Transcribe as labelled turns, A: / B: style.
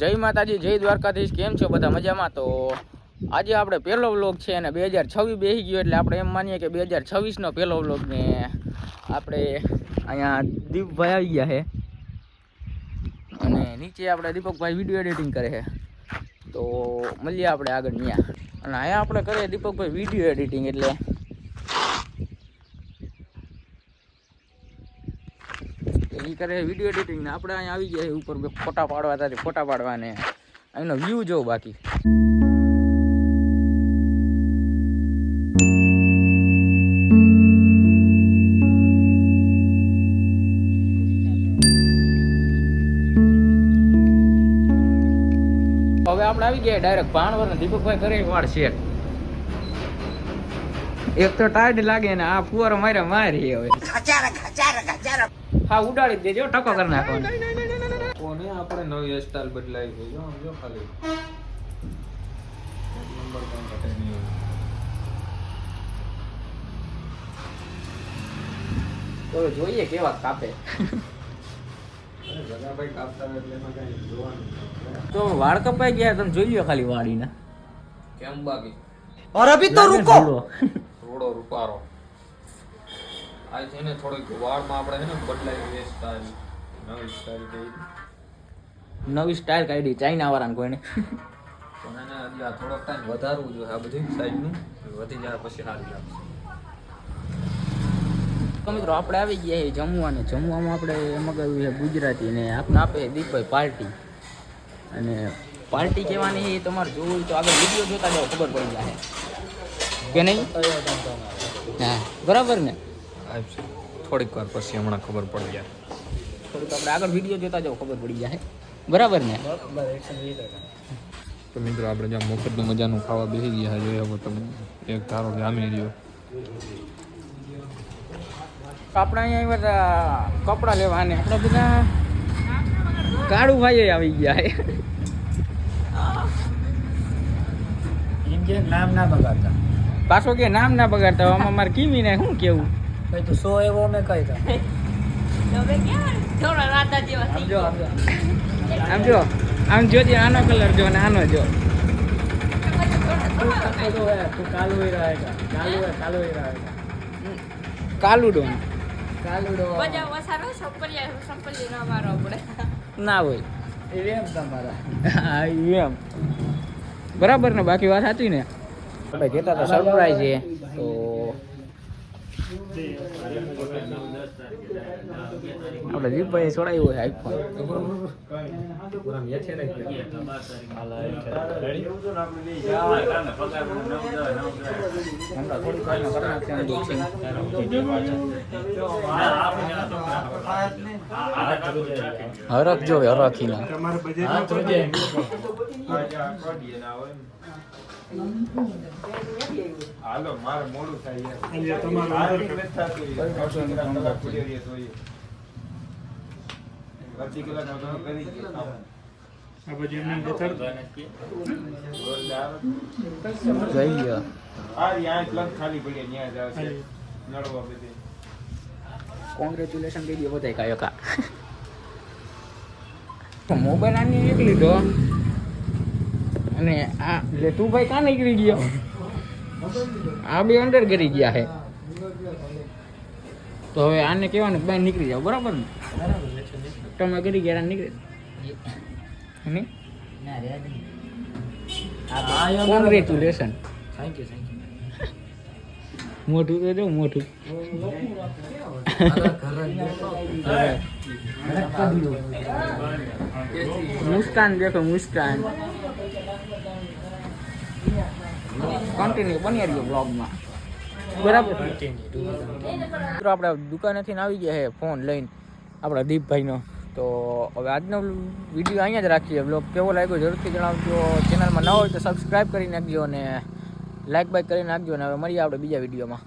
A: જય માતાજી, જય દ્વારકાધીશ. કેમ છો બધા મજામાં? તો આજે આપણે પહેલો વ્લોગ છે અને બે હજાર છવ્વીસ બેસી ગયો એટલે આપણે એમ માનીએ કે બે હજાર છવ્વીસનો પહેલો વ્લોગ ને આપણે અહીંયા દીપભાઈ આવી ગયા છે. અને નીચે આપણે દીપકભાઈ વીડિયો એડિટિંગ કરે છે. તો મળીએ આપણે આગળ ત્યાં અને અહીંયા આપણે કરીએ દીપકભાઈ વીડિયો એડિટિંગ એટલે એ કરે વીડિયો એડિટિંગ ને આપણે અહીંયા આવી ગયા ઉપર ફોટા પાડવા તારે, ફોટા પાડવા ને એનો વ્યૂ જો બાકી. હવે આપણે આવી ગયા ડાયરેક્ટ ભાણવર ને દીપકભાઈ કરે વાળ છે. એક તો ટાઈટ લાગે ને આ ફુવારો મારે મારી હવે. હા ઉડાડી દેજો ટકો કરી નાખો
B: કોને આપણે નવી હેરસ્ટાઈલ બદલાવી છે? જો સમજો ખાલી. નંબર કોણ
A: તો જોઈએ કેવા કાપે. તો વાળ કપાઈ ગયા તમે જોઈ લો ખાલી વાડીના
B: કેમ બાકી?
C: અરે અભી તો રૂકો.
B: રોડો રૂપારો. આ છે ને થોડીક વાળમાં આપણે છે ને બદલાઈ હેરસ્ટાઈલ નવી સ્ટાઈલ કઈ.
A: નવી સ્ટાઇલ કાઢી ચાઇના વાળાને કોઈને.
B: પણ એને હજી આ થોડોક ટાઈમ વધારવું જોઈએ આ બધી સાઈડનું વધી જાય પછી સારી લાગશે.
A: તો મિત્રો આપણે આવી ગયા છીએ જમવા અને જમવામાં આપણે મગાવ્યું છે ગુજરાતી ને આપણે આપે દીપભાઈ પાર્ટી. અને પાર્ટી કહેવાની એ તમારે જોવું તો આગળ વીડિયો જોતા જાઓ ખબર પડી જાય. કે નહીં? હા બરાબર ને?
B: થોડીક વાર પછી હમણાં ખબર પડી જાય.
A: થોડુંક આપણે આગળ વીડિયો જોતા જાઓ ખબર પડી જાય બરાબર ને?
B: તો મિત્રો આપણે જ્યાં મફતનું મજાનું ખાવા બેસી ગયા જોઈએ હવે તમે. એક ધારો જામી રહ્યો.
A: આપણે અહીંયા બધા કપડાં લેવાને. આપણે બધા કાળું ભાઈ આવી ગયા
C: એમ નામ ના બગાડતા.
A: પાછો કે નામ ના બગાડતા આમાં મારે કીમીને શું કેવું?
C: ભાઈ તું સો એવો મેં કહી દઉં
A: આમ જો આમ જો. આનો કલર જો ને આનો જો. કાલુડો.
D: કાલુડો. ના
A: હોય. એમ તમારા. બરાબર ને? બાકી વાત હતી ને? આપણે કહેતા હતા સરપ્રાઈઝ છે. તો આપણે દીપભાઈ છોડાયું હોય આઈફોન નાખશે unboxing. હરખ જો હરખીના
B: હાલો મારે મોડું થાય યાર. અડધી કલાક તમે કરી જ દો.
A: જઈ ગયો.
B: આ યા પ્લગ ખાલી પડી ન્યા જાવ છે. બધે.
A: કોંગ્રેચ્યુલેશન કહી દે બધા કાયો કા. મોબાઈલ આની એક લીધો. અને આ એટલે તું ભાઈ કાં નીકળી ગયો? આ બે અંદર કરી ગયા હે. તો હવે આને કહેવાનું બહાર નીકળી જાવ બરાબર ને? તમે કરી ગયા નીકળી congratulation
C: thank you thank you
A: મોટું તો જો મોટું. મુસ્કાન દેખો, મુસ્કાન. કન્ટિન્યુ બની રહ્યો બ્લોગમાં બરાબર. મિત્રો આપણે દુકાનેથી ને આવી ગયા છે ફોન લઈને. આપણા દીપભાઈનો. તો હવે આજનો વીડિયો અહીંયા જ રાખીએ. બ્લોગ કેવો લાગ્યો જરૂરથી જણાવજો. ચેનલમાં ન હોય તો સબસ્ક્રાઈબ કરી નાખજો અને લાઇક બાઈક કરી નાખજો અને હવે મળીએ આપણે બીજા વિડીયોમાં.